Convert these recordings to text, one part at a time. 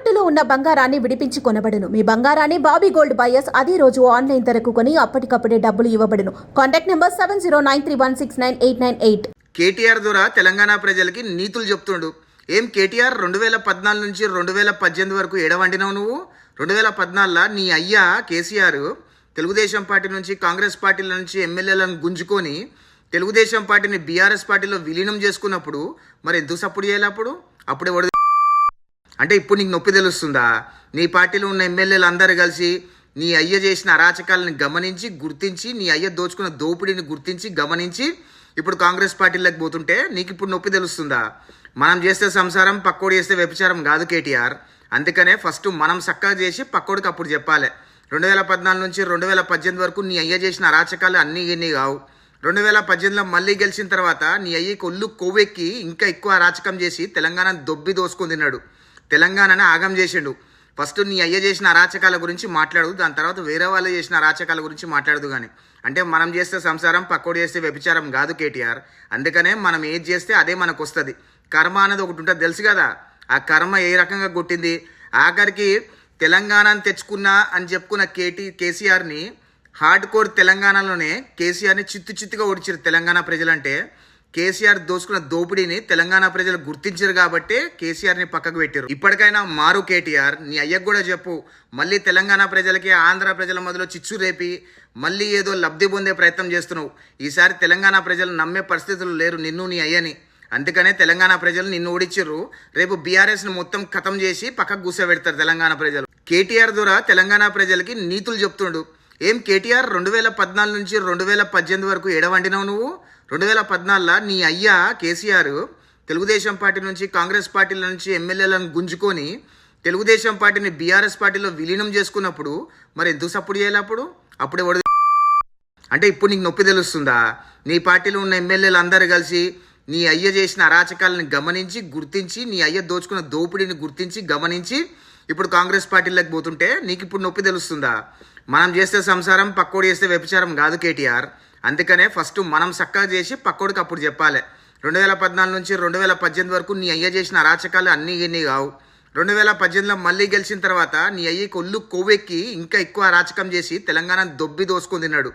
తాకట్టులో ఉన్న బంగారాన్ని విడిపించి కొనబడును. మీ బంగారాన్ని బాబీ గోల్డ్ బయర్స్ అదే రోజు ఆన్లైన్ ధరకు కొని అప్పటికప్పుడే డబ్బులు ఇవ్వబడును. Contact number seven zero nine three one six nine eight nine eight. KTR ద్వారా తెలంగాణ ప్రజలకి నీతులు చెప్తుండు. ఏం కేటీఆర్ రెండు వేల పద్నాలుగు నుంచి రెండు వేల పద్దెనిమిది వరకు ఎడవండినావు నువ్వు? రెండు వేల పద్నాలుగులో నీ అయ్యా కేసీఆర్ తెలుగుదేశం పార్టీ నుంచి కాంగ్రెస్ పార్టీల నుంచి ఎమ్మెల్యేలను గుంజుకొని తెలుగుదేశం పార్టీని బీఆర్ఎస్ పార్టీలో విలీనం చేసుకున్నప్పుడు మరి ఎందుకు సపోర్ట్ చేయాలి అప్పుడు? అప్పుడే అంటే ఇప్పుడు నీకు నొప్పి తెలుస్తుందా? నీ పార్టీలో ఉన్న ఎమ్మెల్యేలు అందరూ కలిసి నీ అయ్య చేసిన అరాచకాలను గమనించి గుర్తించి నీ అయ్య దోచుకున్న దోపిడీని గుర్తించి గమనించి ఇప్పుడు కాంగ్రెస్ పార్టీలోకి పోతుంటే నీకు ఇప్పుడు నొప్పి తెలుస్తుందా? మనం చేస్తే సంసారం పక్కోడు చేస్తే వ్యభిచారం కాదు కేటీఆర్. అందుకనే ఫస్ట్ మనం చక్కగా చేసి పక్కోడికి అప్పుడు చెప్పాలి. రెండు వేల పద్నాలుగు నుంచి రెండు వేల పద్దెనిమిది వరకు నీ అయ్య చేసిన అరాచకాలు అన్నీ ఇన్ని కావు. రెండు వేల పద్దెనిమిదిలో మళ్ళీ గెలిచిన తర్వాత నీ అయ్యకి ఒళ్ళు కొవ్వెక్కి ఇంకా ఎక్కువ అరాచకం చేసి తెలంగాణ దొబ్బి దోసుకొని తిన్నాడు. తెలంగాణని ఆగం చేసిండు. ఫస్ట్ నీ అయ్య చేసిన అరాచకాల గురించి మాట్లాడు దాని తర్వాత వేరే వాళ్ళు చేసిన అరాచకాల గురించి మాట్లాడదు కానీ అంటే మనం చేస్తే సంసారం పక్కోడు చేస్తే వ్యభిచారం కాదు కేటీఆర్. అందుకనే మనం ఏది చేస్తే అదే మనకు వస్తుంది కర్మ అనేది ఒకటి ఉంటుంది తెలుసు కదా? ఆ కర్మ ఏ రకంగా కొట్టింది? ఆఖరికి తెలంగాణను తెచ్చుకున్నా అని చెప్పుకున్న కేటీ కేసీఆర్ని హార్డ్ కోర్ తెలంగాణలోనే కేసీఆర్ని చిత్తు చిత్తుగా ఓడిచారు తెలంగాణ ప్రజలంటే. కేసీఆర్ దోసుకున్న దోపిడీని తెలంగాణ ప్రజలు గుర్తించారు కాబట్టి కేసీఆర్ని పక్కకు పెట్టారు ఇప్పటికైనా మారు కేటీఆర్ నీ అయ్యకు కూడా చెప్పు. మళ్ళీ తెలంగాణ ప్రజలకి ఆంధ్ర ప్రజల మొదలు చిచ్చు రేపి మళ్ళీ ఏదో లబ్ధి పొందే ప్రయత్నం చేస్తున్నావు. ఈసారి తెలంగాణ ప్రజలు నమ్మే పరిస్థితులు లేరు నిన్ను నీ అయ్యని. అందుకనే తెలంగాణ ప్రజలు నిన్ను ఓడించారు రేపు బీఆర్ఎస్ని మొత్తం ఖతం చేసి పక్కకు కూర్చోబెడతారు తెలంగాణ ప్రజలు. కేటీఆర్ ద్వారా తెలంగాణ ప్రజలకి నీతులు చెప్తుండు. ఏం కేటీఆర్ రెండు వేల పద్నాలుగు నుంచి రెండు వేల పద్దెనిమిది వరకు ఏడవండినావు నువ్వు? రెండు వేల పద్నాలుగులో నీ అయ్యా కేసీఆర్ తెలుగుదేశం పార్టీ నుంచి కాంగ్రెస్ పార్టీల నుంచి ఎమ్మెల్యేలను గుంజుకొని తెలుగుదేశం పార్టీని బీఆర్ఎస్ పార్టీలో విలీనం చేసుకున్నప్పుడు మరి ఎందుకు సపోర్ట్ చేయాలి అప్పుడు? అప్పుడే ఎవడు అంటే ఇప్పుడు నీకు నొప్పి తెలుస్తుందా? నీ పార్టీలో ఉన్న ఎమ్మెల్యేలు అందరూ కలిసి నీ అయ్య చేసిన అరాచకాలను గమనించి గుర్తించి నీ అయ్య దోచుకున్న దోపిడీని గుర్తించి గమనించి ఇప్పుడు కాంగ్రెస్ పార్టీలోకి పోతుంటే నీకు ఇప్పుడు నొప్పి తెలుస్తుందా? మనం చేస్తే సంసారం పక్కోడు చేస్తే వ్యభిచారం కాదు కేటీఆర్. అందుకనే ఫస్ట్ మనం చక్కగా చేసి పక్కోడికి అప్పుడు చెప్పాలి. రెండు వేల పద్నాలుగు నుంచి రెండు వేల పద్దెనిమిది వరకు నీ అయ్య చేసిన అరాచకాలు అన్నీ ఇన్ని కావు. రెండు వేల పద్దెనిమిదిలో మళ్ళీ గెలిచిన తర్వాత నీ అయ్యకి ఒళ్ళు కొవ్వెక్కి ఇంకా ఎక్కువ అరాచకం చేసి తెలంగాణ దొబ్బి దోసుకొని తిన్నాడు.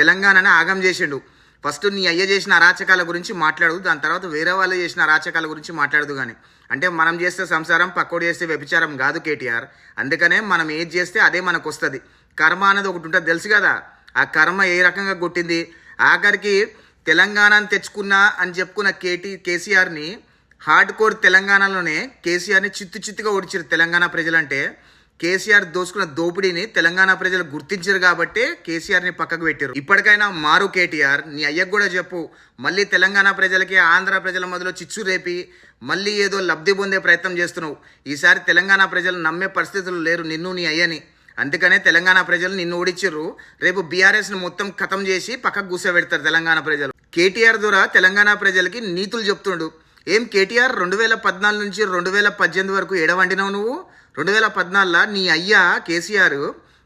తెలంగాణని ఆగం చేసిండు. ఫస్ట్ నీ అయ్య చేసిన అరాచకాల గురించి మాట్లాడు దాని తర్వాత వేరే వాళ్ళు చేసిన అరాచకాల గురించి మాట్లాడదు కానీ అంటే మనం చేస్తే సంసారం పక్కోడు చేస్తే వ్యభిచారం కాదు కేటీఆర్. అందుకనే మనం ఏది చేస్తే అదే మనకు వస్తుంది. కర్మ అనేది ఒకటి ఉంటుంది తెలుసు కదా? ఆ కర్మ ఏ రకంగా కొట్టింది? ఆఖరికి తెలంగాణను తెచ్చుకున్నా అని చెప్పుకున్న కేటీ కేసీఆర్ని హార్డ్ కోర్ తెలంగాణలోనే కేసీఆర్ని చిత్తు చిత్తుగా ఓడిచారు తెలంగాణ ప్రజలంటే. కేసీఆర్ దోసుకున్న దోపిడీని తెలంగాణ ప్రజలు గుర్తించారు కాబట్టి కేసీఆర్ని పక్కకు పెట్టారు ఇప్పటికైనా మారు కేటీఆర్ నీ అయ్యకు కూడా చెప్పు. మళ్ళీ తెలంగాణ ప్రజలకి ఆంధ్ర ప్రజల మొదలు చిచ్చు రేపి మళ్ళీ ఏదో లబ్ధి పొందే ప్రయత్నం చేస్తున్నావు. ఈసారి తెలంగాణ ప్రజలు నమ్మే పరిస్థితులు లేరు నిన్ను నీ అయ్యని. అందుకనే తెలంగాణ ప్రజలు నిన్ను ఓడిచ్చిర్రు. రేపు బీఆర్ఎస్ను మొత్తం ఖతం చేసి పక్కకు కూర్చోబెడతారు తెలంగాణ ప్రజలు. కేటీఆర్ ద్వారా తెలంగాణ ప్రజలకి నీతులు చెప్తుండు. ఏం కేటీఆర్ రెండు వేల పద్నాలుగు నుంచి రెండు వేల పద్దెనిమిది వరకు ఎడవండినావు నువ్వు? రెండు వేల పద్నాలుగులో నీ అయ్యా కేసీఆర్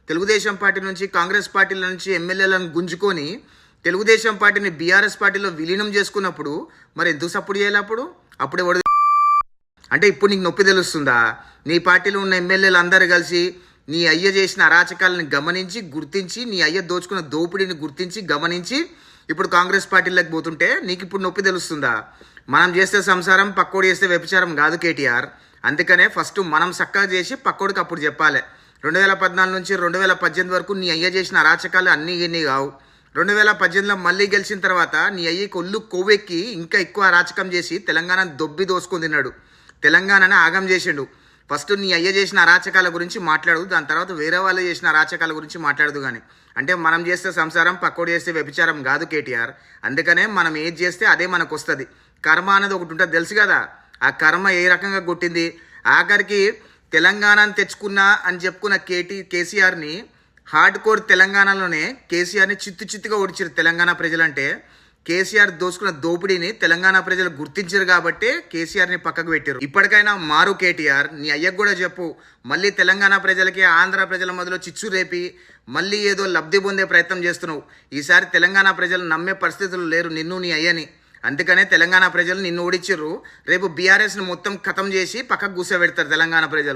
తెలుగుదేశం పార్టీ నుంచి కాంగ్రెస్ పార్టీల నుంచి ఎమ్మెల్యేలను గుంజుకొని తెలుగుదేశం పార్టీని బీఆర్ఎస్ పార్టీలో విలీనం చేసుకున్నప్పుడు మరి ఎందుకు సపోర్ట్ చేయాలి అప్పుడు? అప్పుడే అంటే ఇప్పుడు నీకు నొప్పి తెలుస్తుందా? నీ పార్టీలో ఉన్న ఎమ్మెల్యేలు అందరూ కలిసి నీ అయ్య చేసిన అరాచకాలను గమనించి గుర్తించి నీ అయ్య దోచుకున్న దోపిడీని గుర్తించి గమనించి ఇప్పుడు కాంగ్రెస్ పార్టీలోకి పోతుంటే నీకు ఇప్పుడు నొప్పి తెలుస్తుందా? మనం చేస్తే సంసారం పక్కోడు చేస్తే వ్యభిచారం కాదు కేటీఆర్. అందుకనే ఫస్ట్ మనం చక్కగా చేసి పక్కోడికి అప్పుడు చెప్పాలి. రెండు వేల పద్నాలుగు నుంచి రెండు వేల పద్దెనిమిది వరకు నీ అయ్య చేసిన అరాచకాలు అన్నీ ఇన్ని కావు. రెండు వేల పద్దెనిమిదిలో మళ్ళీ గెలిచిన తర్వాత నీ అయ్యకి కొల్లు కొవ్వెక్కి ఇంకా ఎక్కువ అరాచకం చేసి తెలంగాణ దొబ్బి దోసుకొని తిన్నాడు. తెలంగాణని ఆగం చేసిండు. ఫస్ట్ నీ అయ్య చేసిన అరాచకాల గురించి మాట్లాడు దాని తర్వాత వేరే వాళ్ళు చేసిన అరాచకాల గురించి మాట్లాడదు కానీ అంటే మనం చేస్తే సంసారం పక్కోడు చేస్తే వ్యభిచారం కాదు కేటీఆర్. అందుకనే మనం ఏది చేస్తే అదే మనకు వస్తుంది. కర్మ అనేది ఒకటి ఉంటుంది తెలుసు కదా? ఆ కర్మ ఏ రకంగా కొట్టింది? ఆఖరికి తెలంగాణను తెచ్చుకున్నా అని చెప్పుకున్న కేటీ కేసీఆర్ని హార్డ్ కోర్ తెలంగాణలోనే కేసీఆర్ని చిత్తు చిత్తుగా ఓడిచారు తెలంగాణ ప్రజలంటే. కేసీఆర్ దోసుకున్న దోపిడీని తెలంగాణ ప్రజలు గుర్తించారు కాబట్టి కేసీఆర్ని పక్కకు పెట్టారు ఇప్పటికైనా మారు కేటీఆర్ నీ అయ్యకు కూడా చెప్పు. మళ్ళీ తెలంగాణ ప్రజలకి ఆంధ్ర ప్రజల మొదలు చిచ్చు రేపి మళ్ళీ ఏదో లబ్ధి పొందే ప్రయత్నం చేస్తున్నావు. ఈసారి తెలంగాణ ప్రజలు నమ్మే పరిస్థితులు లేరు నిన్ను నీ అయ్యని. అందుకనే తెలంగాణ ప్రజలు నిన్ను ఓడించారు రేపు బీఆర్ఎస్ని మొత్తం ఖతం చేసి పక్కకు కూర్చోబెడతారు తెలంగాణ ప్రజలు.